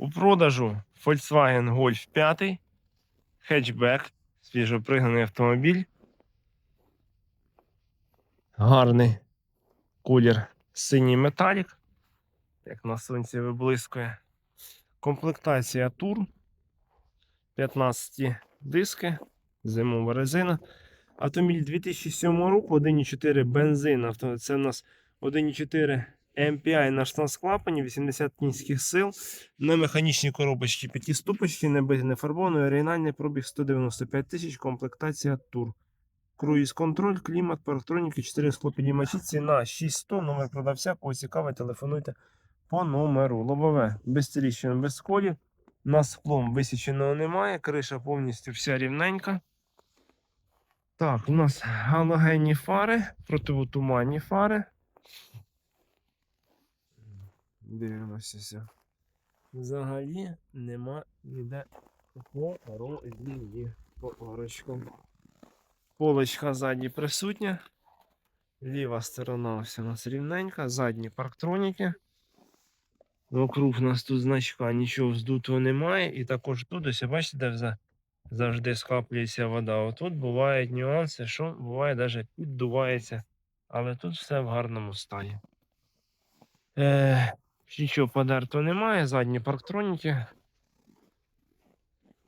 У продажу Volkswagen Golf 5, хетчбек, свіжопригнаний автомобіль. Гарний колір синій металік, як на сонці виблискує. Комплектація тур. 15 диски, зимова резина. Автомобіль 2007 року, 1,4 бензин. Це у нас 1,4 MPI на штанцклапані, 80 кінських сил. На механічній коробочці п'ятиступочки, не без нефарбованої, оригінальний пробіг 195 тисяч, комплектація тур. Круїз контроль, клімат, парктроніки, 4 склопідіймачі, ціна 600, номер продавця, кого цікавить, телефонуйте по номеру. Лобове без тріщин, без сколів. На склом висіченого немає, криша повністю вся рівненька. Так, у нас галогенні фари, противотуманні фари. Дивимося. Взагалі нема ніде порозі по. Полочка ззаді присутня. Ліва сторона ось у нас рівненька, задні парктроніки. Вокруг нас тут значка нічого вздутого немає. І також тут, ось бачите, де завжди скаплюється вода. Отут бувають нюанси, що буває навіть піддувається. Але тут все в гарному стані. Е, нічого подертого немає, задні парктроніки.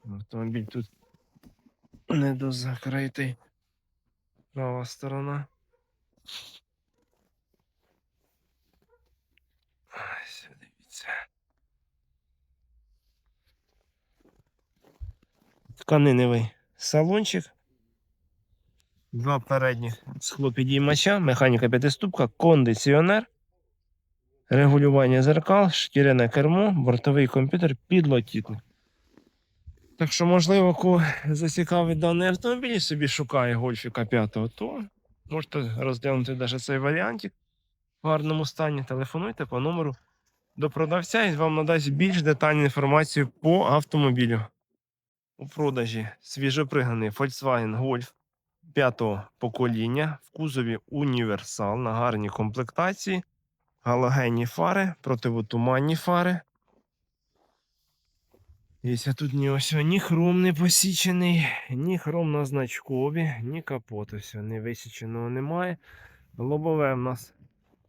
Автомобіль тут недозакритий. Права сторона. Ось, дивіться. Тканиневий салончик. Два передніх схлопідіймача, механіка п'ятиступка, кондиціонер, регулювання зеркал, шкіряне кермо, бортовий комп'ютер, підлокітник. Так що, можливо, кого зацікавить даний автомобіль і собі шукає гольфіка 5, то можете розглянути навіть цей варіантик в гарному стані. Телефонуйте по номеру до продавця і вам надасть більш детальну інформацію по автомобілю. У продажі свіжопригнаний Volkswagen Golf 5 покоління в кузові універсал на гарній комплектації, галогенні фари, противотуманні фари. Дивіться, тут ні ось ні хром не посічений, ні хром на значкові, ні капот ось не висіченого немає. Лобове в нас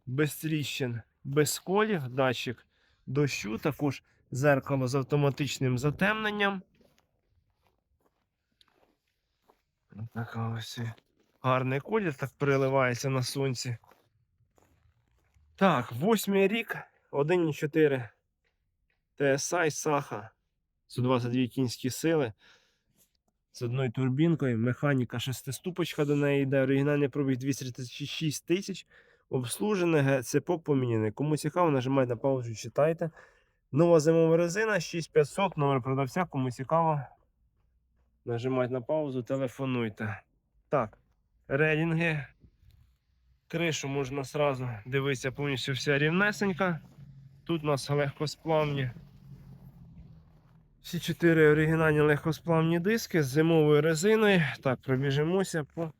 без тріщин, без сколів, датчик дощу, також зеркало з автоматичним затемненням. Така ось гарний колір, так переливається на сонці. Так, восьмий рік, 1,4 TSI Саха. 122 кінські сили. З одною турбінкою, механіка шестиступочка до неї йде. Оригінальний пробіг 236 тисяч. Обслужене, цепок поміняний. Кому цікаво, нажимайте на паузу, читайте. Нова зимова резина 6500, номер продавця, кому цікаво. Нажимайте на паузу, телефонуйте. Так, релінги. Кришу можна сразу дивитися повністю вся рівнесенька. Тут у нас легкосплавні. Всі чотири оригінальні легкосплавні диски з зимовою резиною. Так, пробіжимося по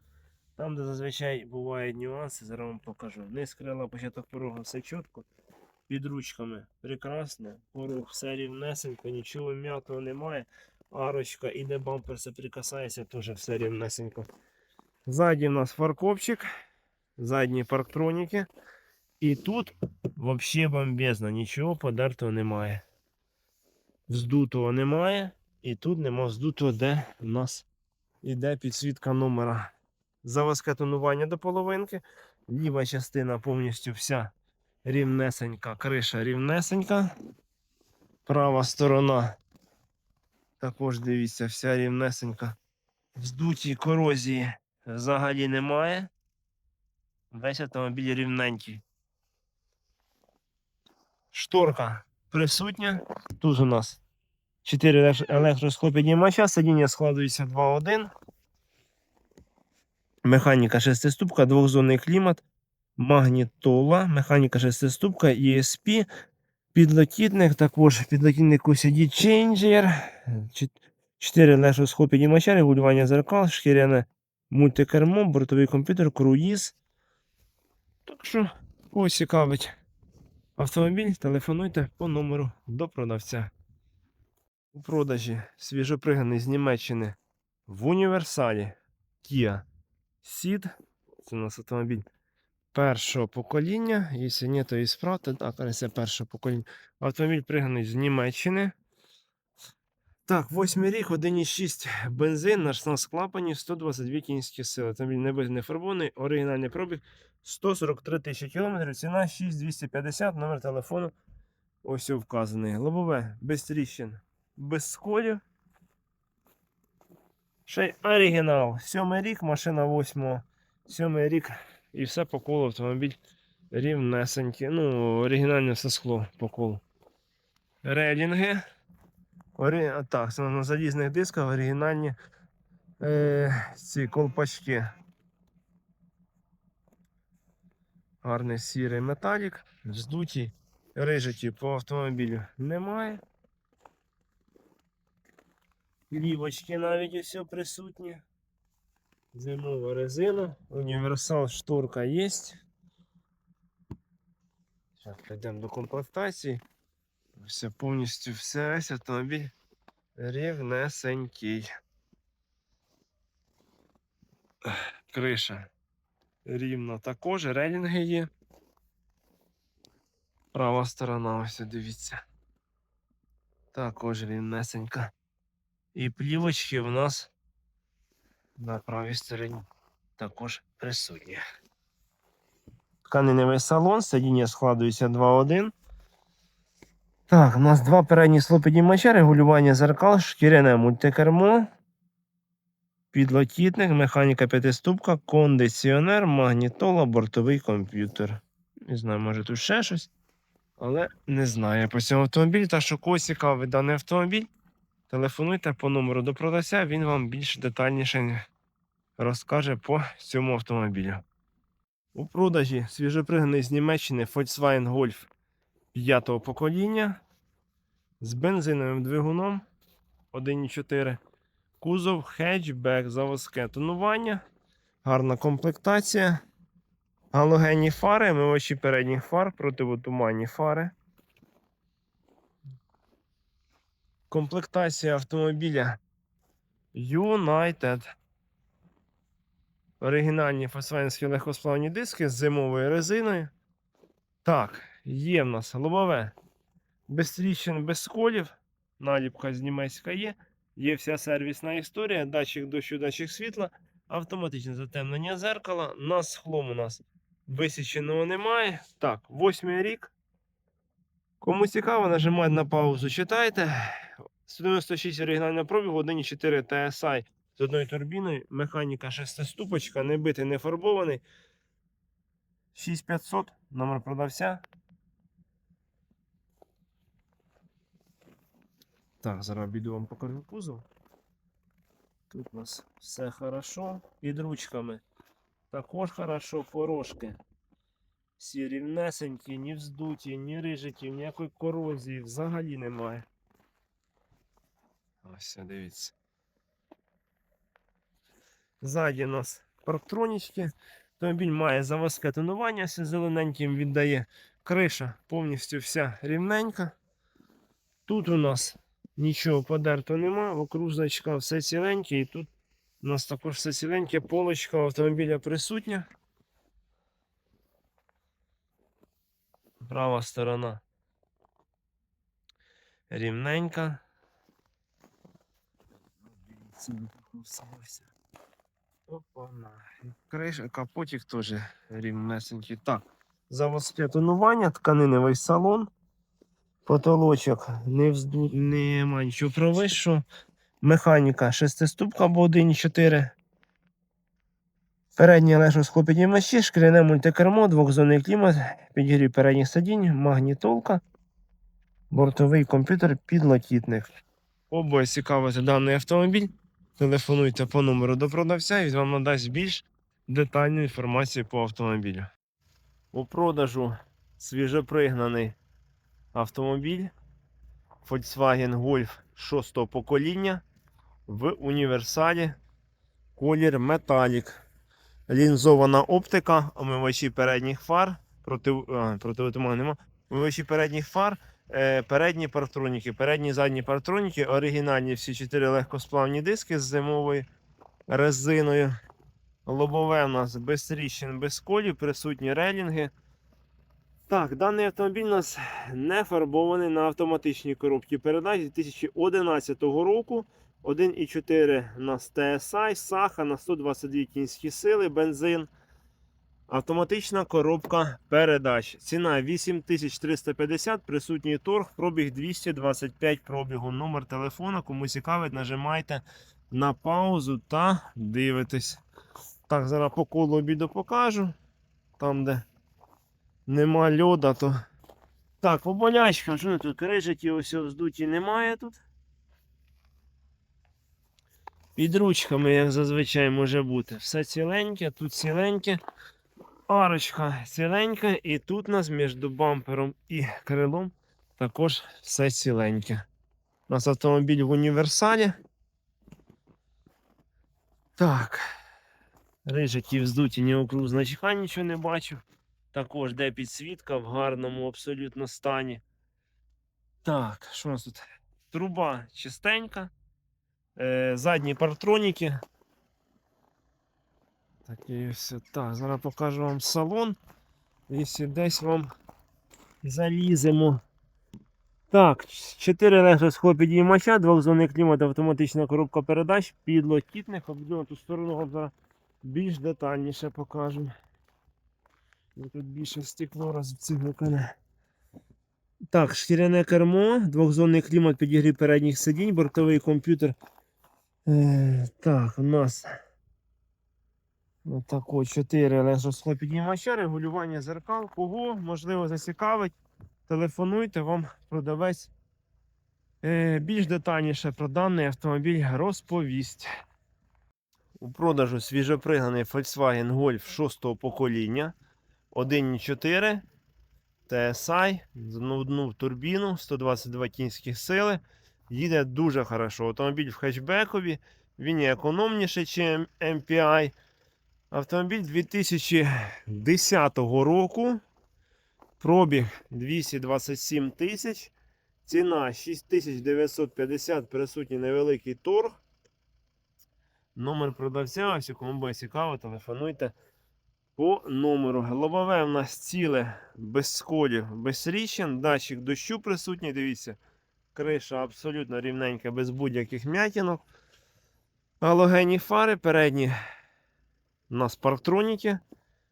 там, де зазвичай бувають нюанси, зараз вам покажу. Низ крила, початок порога, все чітко. Під ручками прекрасно. Порог все рівнесенько, нічого м'ятого немає. Арочка і де бампер соприкасається, теж все рівнесенько. Ззаді у нас фаркопчик, задні парктроніки. І тут взагалі бомбезно, нічого подертого немає. Вздутого немає. І тут нема вздутого, де у нас іде підсвітка номера. Заводське тонування до половинки. Ліва частина повністю вся рівнесенька, криша рівнесенька. Права сторона. Також дивіться, вся рівнесенька. Вздуті корозії взагалі немає. Весь автомобіль рівненький. Шторка присутня. Тут у нас 4 електросклопіднімача, сидіння складується 2-1. Механіка шестиступка, двохзонний клімат, магнітола, механіка шестиступка, ESP, підлокітник, також підлокітник UCD Changer, 4 електросклопіднімача, регулювання зеркал, шкіряне мультикермо, бортовий комп'ютер, круїз. Так що, кого цікавить автомобіль, телефонуйте по номеру до продавця. У продажі свіжопригнаний з Німеччини в універсалі Kia Ceed. Це у нас автомобіль першого покоління. Якщо ні, то і справді. Так, це перше покоління. Автомобіль пригнаний з Німеччини. Так, восьмий рік, 1,6 бензин на 16 клапанів, 122 кінські сили. Автомобіль не фарбований, оригінальний пробіг 143 тисячі кілометрів, ціна 6250, номер телефону. Ось вказаний. Лобове, без тріщин, без сколів. Ще й оригінал. Сьомий рік, машина восьмого. Сьомий рік. І все по колу автомобіль рівнесенький. Ну, оригінальне все скло по колу. Релінги. Ори... Так, на залізних дисках оригінальні е... ці колпачки. Гарний сірий металік. Здуті, рижаті по автомобілю немає. Лівочки навіть усе присутні. Зимова резина. Універсал шторка є. Зараз прийдемо до комплектації. Все повністю все весь автомобіль рівнесенький. Криша рівна також, релінги є. Права сторона, ось дивіться. Також рівнесенька. І плівочки в нас на правій стороні також присутні. Тканиневий салон, сидіння складується 2-1. Так, у нас два передні слопіднімача, регулювання зеркал, шкіряне мультикермо, підлокітник, механіка п'ятиступка, кондиціонер, магнітола, бортовий комп'ютер. Не знаю, може тут ще щось, але не знаю по цьому автомобілі. Так що когось цікавий даний автомобіль, телефонуйте по номеру до продавця, він вам більш детальніше розкаже по цьому автомобілю. У продажі свіжопригнаний з Німеччини Volkswagen Golf п'ятого покоління з бензиновим двигуном 1.4. Кузов хетчбек, заводське тонування, гарна комплектація, галогенні фари, мивачі передніх фар, противотуманні фари. Комплектація автомобіля United. Оригінальні фосфенські легкосплавні диски з зимовою резиною. Так, є в нас лобове. Без тріщин, без сколів. Наліпка з німецька є. Є вся сервісна історія, датчик дощу, датчик світла, автоматичне затемнення зеркала. На схлом у нас висіченого немає. Так, восьмий рік. Кому цікаво, нажимайте на паузу, читайте. 196 оригінального пробігу, 1,4 TSI з одною турбіною. Механіка шестиступочка, не битий, не фарбований. 6500, номер продавця. Так, зараз біду вам покажу кузов. Тут у нас все хорошо. Під ручками також хорошо, порожки. Всі рівнесенькі, ні вздуті, ні рижиті, ніякої корозії взагалі немає. Ось, дивіться. Ззаді у нас парктронічки. Автомобіль має заводське тонування, все зелененьким віддає. Криша повністю вся рівненька. Тут у нас нічого подерто нема, окружничка все ціленьке, і тут у нас також все ціленьке, полочка автомобіля присутня. Права сторона рівненька. Опа-на. Криша, капотик теж рівнесенький. Так, заводське тонування, тканиневий салон. Потолочок не взду... нема нічого провищу. Механіка шестиступка або 1,4. Переднє електроскопіднімачі, шкіряне мультикермо, двохзонний клімат, підігрів передніх сидінь, магнітолка, бортовий комп'ютер, підлокітник. Обоє цікавити даний автомобіль. Телефонуйте по номеру до продавця і вам надасть більш детальну інформацію по автомобілю. У продажу свіжопригнаний автомобіль Volkswagen Golf 6 покоління в універсалі колір Metallic. Лінзована оптика, омивачі передніх фар. Проти, а, нема. Омивачі передніх фар, е, передні партроніки. Передні задні партроніки, оригінальні всі чотири легкосплавні диски з зимовою резиною. Лобове у нас без тріщин, без колів, присутні релінги. Так, даний автомобіль у нас не фарбований на автоматичній коробці передач 2011 року. 1,4 у нас TSI, Саха на 122 кінські сили, бензин. Автоматична коробка передач. Ціна 8350, присутній торг, пробіг 225 пробігу. Номер телефона, кому цікавить, нажимайте на паузу та дивитесь. Так, зараз по колу обіду покажу. Там, де нема льода, то. Так, по болячкам, що тут крижаті ось вздуті немає тут. Під ручками, як зазвичай може бути. Все ціленьке, тут ціленьке. Арочка ціленька, і тут у нас між бампером і крилом також все ціленьке. У нас автомобіль в універсалі. Так. Рижаті вздуті, ні округ значка нічого не бачу. Також де підсвітка в гарному абсолютно стані. Так, що у нас тут? Труба чистенька. Е, задні партроніки. Так, і все. Так, зараз покажу вам салон. Якщо десь вам заліземо. Так, 4 електросхлопідіймача, двохзонний клімат, автоматична коробка передач, підлокітник, обділо ту сторону зараз більш детальніше покажу. Тут більше стекло розцигукане. Так, шкіряне кермо, двохзонний клімат, підігрів передніх сидінь, бортовий комп'ютер. Е, так, у нас Отако 4 електросхлопіднімача, регулювання зеркал. Кого можливо зацікавить, телефонуйте, вам продавець е, більш детальніше про даний автомобіль розповість. У продажу свіжопригнаний Volkswagen Golf 6 покоління 1.4 TSI з одну турбіну, 122 кінських сили. Їде дуже хорошо. Автомобіль в хетчбекові, він є економніший, ніж MPI. Автомобіль 2010 року. Пробіг 227 тисяч. Ціна 6950, присутній невеликий торг. Номер продавця, ось кому буде цікаво, телефонуйте по номеру. Лобове у нас ціле без сколів, без ріщин. Датчик дощу присутній. Дивіться, криша абсолютно рівненька, без будь-яких м'ятінок. Галогенні фари передні у нас парктроніки.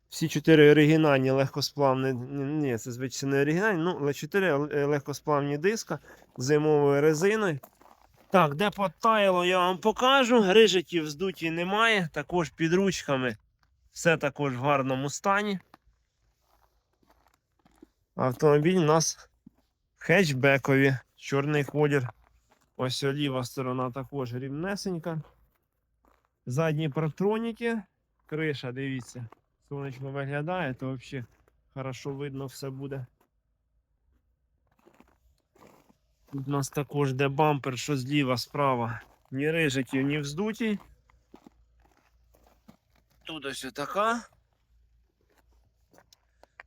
Всі чотири оригінальні легкосплавні. Ні, це звичайно не оригінальні, ну, але чотири легкосплавні диска зимовою резиною. Так, де потаяло, я вам покажу. Грижиків вздуті немає, також під ручками. Все також в гарному стані. Автомобіль у нас хетчбекові, чорний колір. Ось ліва сторона також рівнесенька. Задні парктроніки. Криша, дивіться. Сонечко виглядає, то взагалі хорошо видно все буде. Тут у нас також де бампер, що зліва, справа. Ні рижиків, ні вздуті. Тут ось така.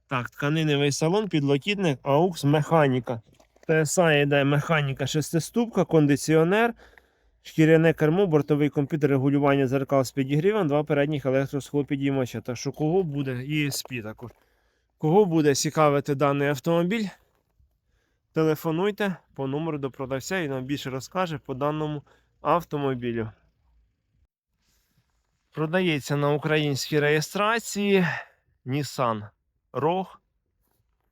Так, тканиневий салон, підлокітник, AUX механіка. TSI йде механіка шестиступка, кондиціонер. Шкіряне кермо, бортовий комп'ютер регулювання зеркал з підігрівом, два передніх електросхлопідіймача. Так що кого буде, ESP також. Кого буде цікавити даний автомобіль, телефонуйте по номеру до продавця і нам більше розкаже по даному автомобілю. Продається на українській реєстрації Nissan Rogue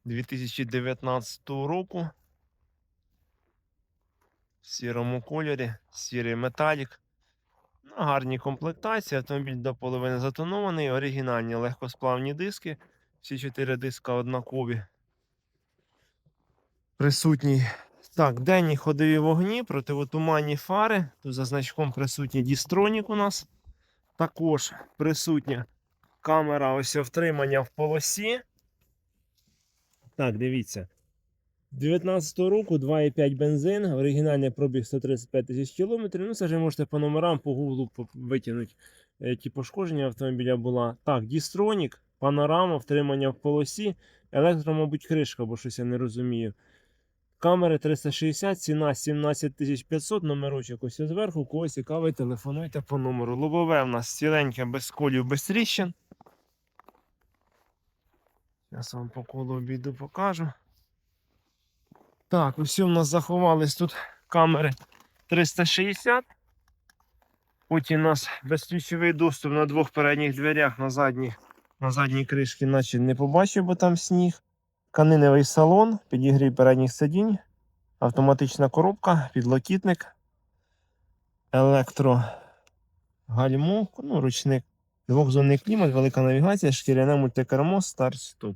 2019 року в сірому кольорі, сірий металік. На гарній комплектації. Автомобіль до половини затонований, оригінальні легкосплавні диски. Всі чотири диска однакові. Присутні. Так, денні ходові вогні, противотуманні фари. Тут за значком присутній дістронік у нас. Також присутня камера ось втримання в полосі. Так, дивіться. 19 року 2,5 бензин, оригінальний пробіг 135 тисяч кілометрів. Ну, це вже можете по номерам по гуглу витягнути, які пошкодження автомобіля була. Так, дістронік, панорама, втримання в полосі, електро, мабуть, кришка, бо щось я не розумію. Камери 360, ціна 17 500, номерочок ось зверху. Кого цікавий, телефонуйте по номеру. Лобове в нас ціленьке, без колів, без тріщин. Зараз вам по колу обійду покажу. Так, усі в нас заховались тут камери 360. Потім у нас безключовий доступ на двох передніх дверях на задній, на задній кришці, наче не побачив, бо там сніг. Тканиневий салон, підігрій передніх сидінь, автоматична коробка, підлокітник, електрогальмо, ну, ручник, двохзонний клімат, велика навігація, шкіряне мультикермо, старт-стоп.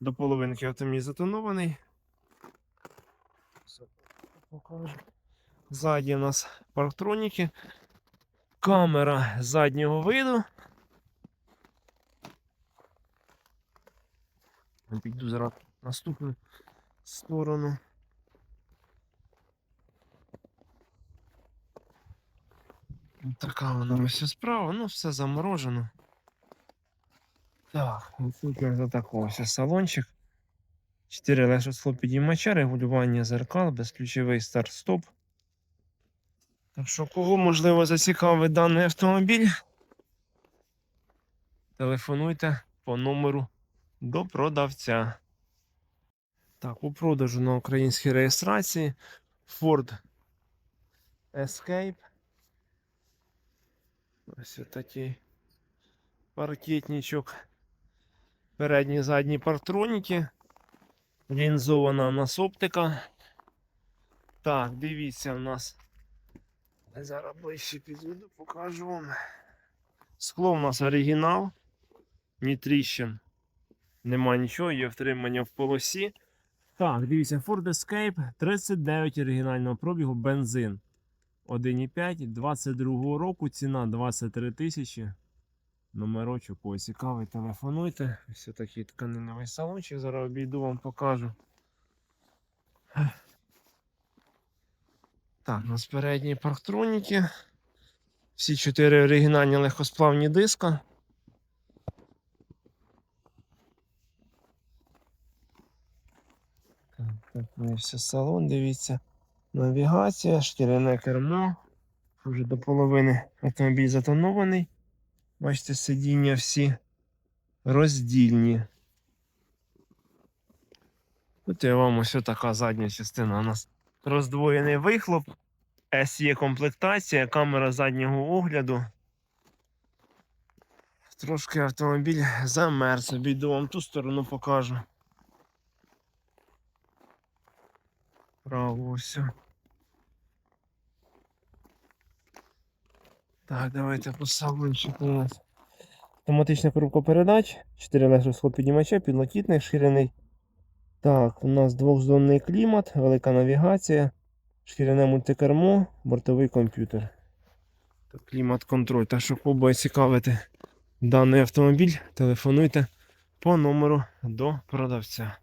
До половинки автомобіль затонований. Ззаді у нас парктроніки. Камера заднього виду. Піду зараз в наступну сторону. Така вона ось справа, ну все заморожено. Так, тут за такого салончик. 4 електросхлопідіймача, регулювання зеркал, безключовий старт-стоп. Так що, кого можливо зацікавить даний автомобіль, телефонуйте по номеру до продавця. Так, у продажу на українській реєстрації Ford Escape. Ось такий паркетничок. Передні задні партроніки. Лінзована у нас оптика. Так, дивіться, у нас. Зараз ближче підведу, покажу вам. Скло у нас оригінал. Ні тріщин. Нема нічого, є втримання в полосі. Так, дивіться, Ford Escape 39 оригінального пробігу бензин. 1,5 22 року, ціна 23 тисячі. Номерочок, ось цікавий, телефонуйте. Ось такий тканиновий салончик. Зараз обійду вам покажу. Так, у нас передні парктроніки. Всі чотири оригінальні легкосплавні диска. Так, так, все салон, дивіться. Навігація, шкіряне кермо. Вже до половини автомобіль затонований. Бачите, сидіння всі роздільні. Тут я вам ось така задня частина у нас. Роздвоєний вихлоп. SE комплектація, камера заднього огляду. Трошки автомобіль замерз. Обійду вам ту сторону покажу. Право ось. Так, давайте по салончику у нас. Автоматична коробка передач, 4 електросхлопіднімача, підлокітник шкіряний. Так, у нас двохзонний клімат, велика навігація, шкіряне мультикермо, бортовий комп'ютер. Клімат-контроль. Так що кого цікавити даний автомобіль, телефонуйте по номеру до продавця.